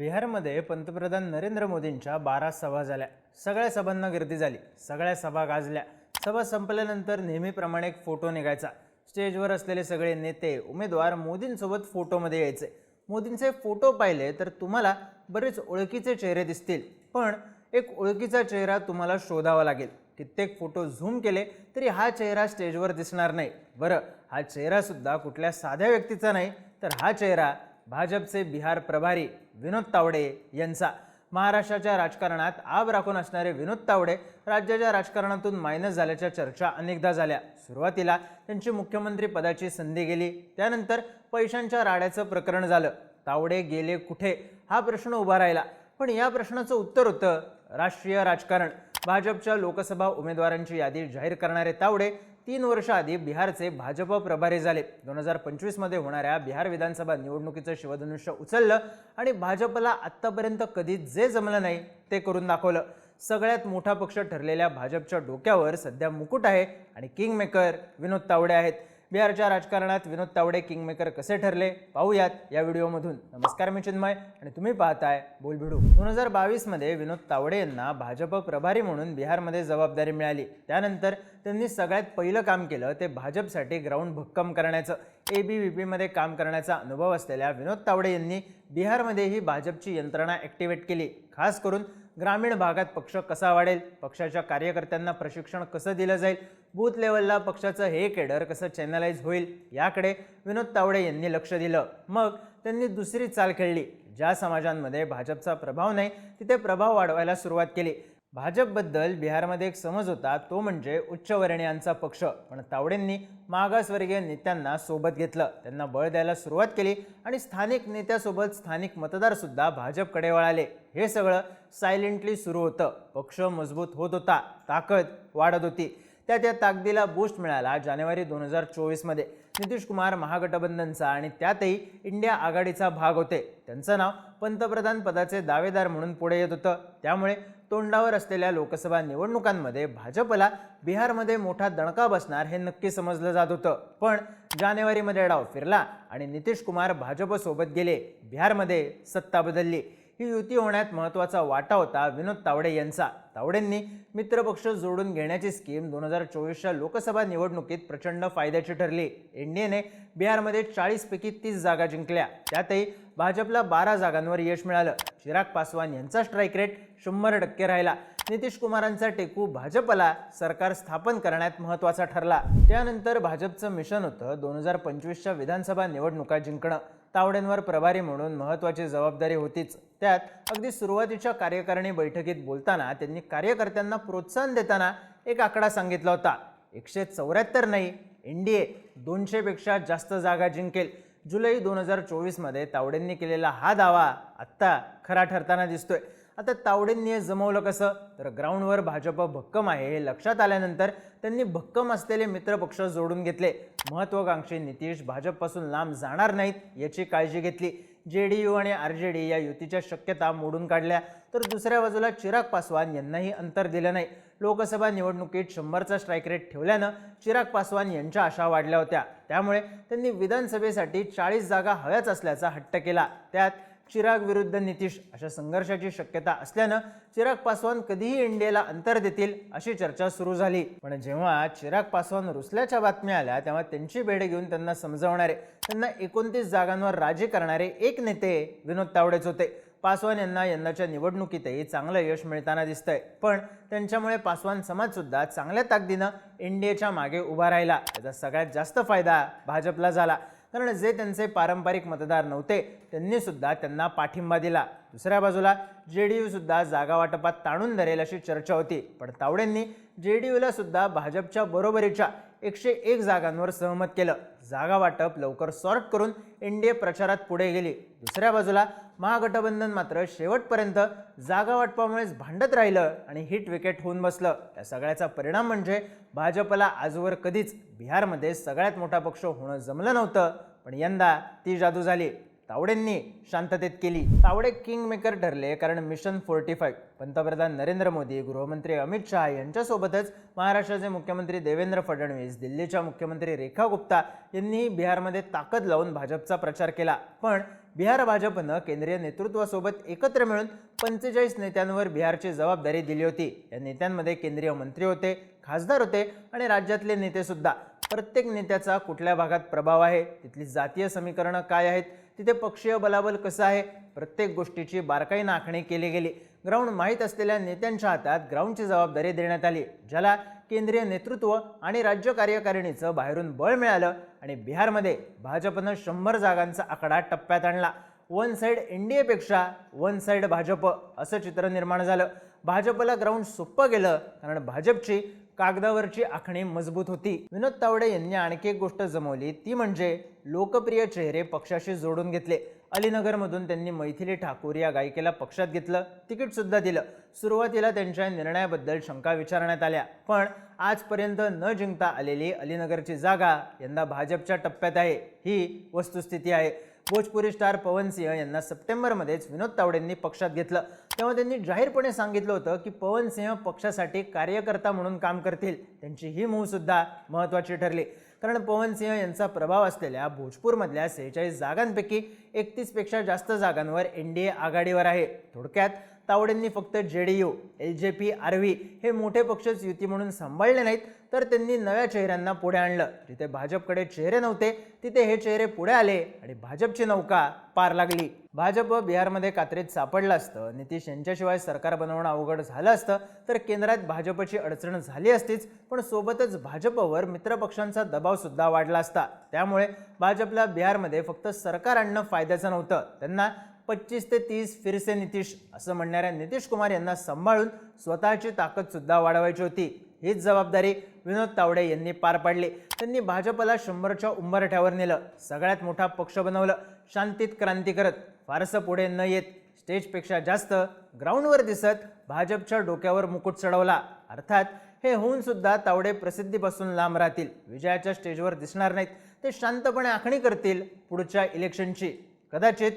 बिहारमध्ये पंतप्रधान नरेंद्र मोदींच्या बारा सभा झाल्या. सगळ्या सभांना गर्दी झाली. सगळ्या सभा गाजल्या. सभा संपल्यानंतर नेहमीप्रमाणे एक फोटो निघायचा. स्टेजवर असलेले सगळे नेते उमेदवार मोदींसोबत फोटोमध्ये यायचे. मोदींचे फोटो पाहिले तर तुम्हाला बरेच ओळखीचे चेहरे दिसतील. पण एक ओळखीचा चेहरा तुम्हाला शोधावा लागेल. कित्येक फोटो झूम केले तरी हा चेहरा स्टेजवर दिसणार नाही. बरं हा चेहरासुद्धा कुठल्या साध्या व्यक्तीचा नाही तर हा चेहरा भाजपचे बिहार प्रभारी विनोद तावडे यांचा. महाराष्ट्राच्या राजकारणात आब राखून असणारे विनोद तावडे राज्याच्या राजकारणातून मायनस झाल्याच्या चर्चा अनेकदा झाल्या. सुरुवातीला त्यांची मुख्यमंत्री पदाची संधी गेली. त्यानंतर पैशांच्या राड्याचं प्रकरण झालं. तावडे गेले कुठे? हा प्रश्न उभा राहिला. पण या प्रश्नाचं उत्तर होतं राष्ट्रीय राजकारण. भाजपच्या लोकसभा उमेदवारांची यादी जाहीर करणारे तावडे तीन वर्ष आधी बिहारचे भाजप प्रभारी झाले. दोन हजार पंचवीसमध्ये होणाऱ्या बिहार विधानसभा निवडणुकीचं शिवधनुष्य उचललं आणि भाजपला आत्तापर्यंत कधी जे जमलं नाही ते करून दाखवलं. सगळ्यात मोठा पक्ष ठरलेल्या भाजपच्या डोक्यावर सध्या मुकुट आहे आणि किंगमेकर विनोद तावडे आहेत. बिहारच्या राजकारणात विनोद तावडे किंगमेकर कसे ठरले पाहूयात या व्हिडिओमधून. नमस्कार मी चिन्मय आणि तुम्ही पाहताय बोलभिडू दोन हजार बावीसमध्ये विनोद तावडे यांना भाजप प्रभारी म्हणून बिहारमध्ये जबाबदारी मिळाली. त्यानंतर त्यांनी सगळ्यात पहिलं काम केलं ते भाजपसाठी ग्राउंड भक्कम करण्याचं. ए बी व्ही पीमध्ये काम करण्याचा अनुभव असलेल्या विनोद तावडे यांनी बिहारमध्येही भाजपची यंत्रणा ॲक्टिवेट केली. खास करून ग्रामीण भागात पक्ष कसा वाढेल? पक्षाच्या कार्यकर्त्यांना प्रशिक्षण कसं दिलं जाईल? बूथ लेवलला पक्षाचं हे केडर कसं चॅनलाइज होईल? याकडे विनोद तावडे यांनी लक्ष दिलं. मग त्यांनी दुसरी चाल खेळली. ज्या समाजांमध्ये भाजपचा प्रभाव नाही तिथे प्रभाव वाढवायला सुरुवात केली. भाजपबद्दल बिहारमध्ये एक समज होता तो म्हणजे उच्चवर्णीयांचा पक्ष. पण तावडेंनी मागासवर्गीय नेत्यांना सोबत घेतलं. त्यांना बळ द्यायला सुरुवात केली आणि स्थानिक नेत्यासोबत स्थानिक मतदारसुद्धा भाजपकडे वळाले. हे सगळं सायलेंटली सुरू होतं. पक्ष मजबूत होत होता. ताकद वाढत होती. त्या त्या ताकदीला बूस्ट मिळाला जानेवारी दोन हजार चोवीसमध्ये. नितीश कुमार महागठबंधनचा आणि त्यातही इंडिया आघाडीचा भाग होते. त्यांचं नाव पंतप्रधान पदाचे दावेदार म्हणून पुढे येत होतं. त्यामुळे तोंडावर असलेल्या लोकसभा निवडणुकांमध्ये भाजपला बिहारमध्ये मोठा दणका बसणार हे नक्की समजलं जात होतं. पण जानेवारीमध्ये डाव फिरला आणि नितीश कुमार भाजपसोबत गेले. बिहारमध्ये सत्ता बदलली. ही युती होण्यात महत्त्वाचा वाटा होता विनोद तावडे यांचा. तावडेंनी मित्रपक्ष जोडून घेण्याची स्कीम दोन हजार चोवीसच्या लोकसभा निवडणुकीत प्रचंड फायद्याची ठरली. एनडीएने बिहारमध्ये चाळीसपैकी तीस जागा जिंकल्या. त्यातही भाजपला बारा जागांवर यश मिळालं. चिराग पासवान यांचा स्ट्राईक रेट शंभर टक्के राहिला. नितीश कुमारांचा टेकू भाजपला सरकार स्थापन करण्यात महत्त्वाचा ठरला. त्यानंतर भाजपचं मिशन होतं दोन हजार पंचवीसच्या विधानसभा निवडणुका जिंकणं. तावडेंवर प्रभारी म्हणून महत्त्वाची जबाबदारी होतीच. त्यात अगदी सुरुवातीच्या कार्यकारिणी बैठकीत बोलताना त्यांनी कार्यकर्त्यांना प्रोत्साहन देताना एक आकडा सांगितला होता. एकशे चौऱ्याहत्तर नाही एन डी ए दोनशेपेक्षा जास्त जागा जिंकेल. जुलै दोन हजार चोवीसमध्ये तावडेंनी केलेला हा दावा आत्ता खरा ठरताना दिसतोय. आता तावडेंनी हे जमवलं कसं? तर ग्राउंडवर भाजप भक्कम आहे हे लक्षात आल्यानंतर त्यांनी भक्कम असलेले मित्रपक्ष जोडून घेतले. महत्त्वाकांक्षी नितीश भाजपपासून लांब जाणार नाहीत याची काळजी घेतली. जे डी यू आणि आर जे डी या युतीच्या शक्यता मोडून काढल्या. तर दुसऱ्या बाजूला चिराग पासवान यांनाही अंतर दिलं नाही. लोकसभा निवडणुकीत शंभरचा स्ट्राईक रेट ठेवल्यानं चिराग पासवान यांच्या आशा वाढल्या होत्या. त्यामुळे त्यांनी विधानसभेसाठी चाळीस जागा हव्याच असल्याचा हट्ट केला. त्यात चिराग विरुद्ध नितीश अशा संघर्षाची शक्यता असल्यानं चिराग पासवान कधीही इंडियाला अंतर देतील अशी चर्चा सुरू झाली. पण जेव्हा चिराग पासवान रुसल्याच्या बातम्या आल्या तेव्हा त्यांची भेट घेऊन त्यांना समजवणारे त्यांना एकोणतीस जागांवर राजी करणारे एक नेते विनोद तावडेच होते. पासवान यांना यंदाच्या निवडणुकीतही चांगलं यश मिळताना दिसतंय. पण त्यांच्यामुळे पासवान समाजसुद्धा चांगल्या ताकदीनं एनडीएच्या मागे उभा राहिला. त्याचा सगळ्यात जास्त फायदा भाजपला झाला. कारण जे त्यांचे पारंपरिक मतदार नव्हते त्यांनीसुद्धा त्यांना पाठिंबा दिला. दुसऱ्या बाजूला जे डी सुद्धा जागा वाटपात ताणून धरेल अशी चर्चा होती. पण तावडेंनी जे डी यूला सुद्धा भाजपच्या बरोबरीच्या एकशे एक जागांवर सहमत केलं. जागा वाटप लवकर सॉर्ट करून एन डी ए प्रचारात पुढे गेली. दुसऱ्या बाजूला महागठबंधन मात्र शेवटपर्यंत जागा वाटपामुळेच भांडत राहिलं आणि हिट विकेट होऊन बसलं. या सगळ्याचा परिणाम म्हणजे भाजपला आजवर कधीच बिहारमध्ये सगळ्यात मोठा पक्ष होणं जमलं नव्हतं. पण यंदा ती जादू झाली. तावडेंनी शांततेत केली. तावडे किंग मेकर ठरले कारण मिशन फोर्टी फाईव्ह पंतप्रधान नरेंद्र मोदी गृहमंत्री अमित शहा यांच्यासोबतच महाराष्ट्राचे मुख्यमंत्री देवेंद्र फडणवीस दिल्लीच्या मुख्यमंत्री रेखा गुप्ता यांनीही बिहारमध्ये ताकद लावून भाजपचा प्रचार केला. पण बिहार भाजपनं केंद्रीय नेतृत्वासोबत एकत्र मिळून पंचेचाळीस नेत्यांवर बिहारची जबाबदारी दिली होती. या नेत्यांमध्ये केंद्रीय मंत्री होते खासदार होते आणि राज्यातले नेतेसुद्धा प्रत्येक नेत्याचा कुठल्या भागात प्रभाव आहे? तिथली जातीय समीकरणं काय आहेत? तिथे पक्षीय बलाबल कसं आहे? प्रत्येक गोष्टीची बारकाईनं आखणी केली गेली. ग्राउंड माहीत असलेल्या नेत्यांच्या हातात ग्राउंडची जबाबदारी देण्यात आली ज्याला केंद्रीय नेतृत्व आणि राज्य कार्यकारिणीचं बाहेरून बळ मिळालं आणि बिहारमध्ये भाजपनं शंभर जागांचा आकडा टप्प्यात आणला. वन साईड एन डी एपेक्षा वन साईड भाजप असं चित्र निर्माण झालं. भाजपला ग्राउंड सोपं गेलं कारण भाजपची कागदावरची आखणी मजबूत होती. विनोद तावडे यांनी आणखी एक गोष्ट जमवली. ती म्हणजे लोकप्रिय चेहरे पक्षाशी जोडून घेतले. अलीनगरमधून त्यांनी मैथिली ठाकूर या गायिकेला पक्षात घेतलं. तिकीट सुद्धा दिलं. सुरुवातीला त्यांच्या निर्णयाबद्दल शंका विचारण्यात आल्या. पण आजपर्यंत न जिंकता आलेली अलीनगरची जागा यंदा भाजपच्या टप्प्यात आहे. ही वस्तुस्थिती आहे. भोजपुरी स्टार पवन सिंह यांना सप्टेंबरमध्येच विनोद तावडेंनी पक्षात घेतलं. तेव्हा त्यांनी जाहीरपणे सांगितलं होतं की पवन सिंह पक्षासाठी कार्यकर्ता म्हणून काम करतील. त्यांची ही मूवसुद्धा महत्त्वाची ठरली. कारण पवन सिंह यांचा प्रभाव असलेल्या भोजपूरमधल्या सेहेचाळीस जागांपैकी एकतीसपेक्षा जास्त जागांवर एन डी ए आघाडीवर आहे. थोडक्यात तावडेंनी फक्त J D U L J P R V हे मोठे पक्षच युती म्हणून सांभाळले नाहीत तर त्यांनी नव्या चेहऱ्यांना पुढे आणलं. जिथे भाजपकडे चेहरे नव्हते तिथे हे चेहरे पुढे आले आणि भाजपची नौका पार लागली. भाजप बिहारमध्ये कात्रीत सापडलं असतं. नितीश यांच्याशिवाय सरकार बनवणं अवघड झालं असतं तर केंद्रात भाजपची अडचण झाली असतीच पण सोबतच भाजपवर मित्रपक्षांचा दबाव सुद्धा वाढला असता. त्यामुळे भाजपला बिहारमध्ये फक्त सरकार आणणं फायद्याचं नव्हतं. त्यांना पच्चीस ते तीस फिरसे नितीश असं म्हणणाऱ्या नितीश कुमार यांना सांभाळून स्वतःची ताकदसुद्धा वाढवायची होती. हीच जबाबदारी विनोद तावडे यांनी पार पाडली. त्यांनी भाजपला शंभरच्या उंबरठ्यावर नेलं. सगळ्यात मोठा पक्ष बनवलं. शांतीत क्रांती करत फारसं पुढे न येत स्टेजपेक्षा जास्त ग्राउंडवर दिसत भाजपच्या डोक्यावर मुकुट चढवला. अर्थात हे होऊन सुद्धा तावडे प्रसिद्धीपासून लांब राहतील. विजयाच्या स्टेजवर दिसणार नाहीत. ते शांतपणे आखणी करतील पुढच्या इलेक्शनची. कदाचित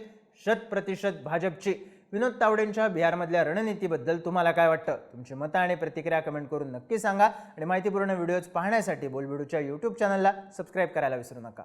शत प्रतिशत भाजपची विनोद तावडेंच्या बिहारमधल्या रणनीतीबद्दल तुम्हाला काय वाटतं? तुमची मतं आणि प्रतिक्रिया कमेंट करून नक्की सांगा. आणि माहितीपूर्ण व्हिडिओज पाहण्यासाठी बोलबिडूच्या यूट्यूब चॅनलला सबस्क्राईब करायला विसरू नका.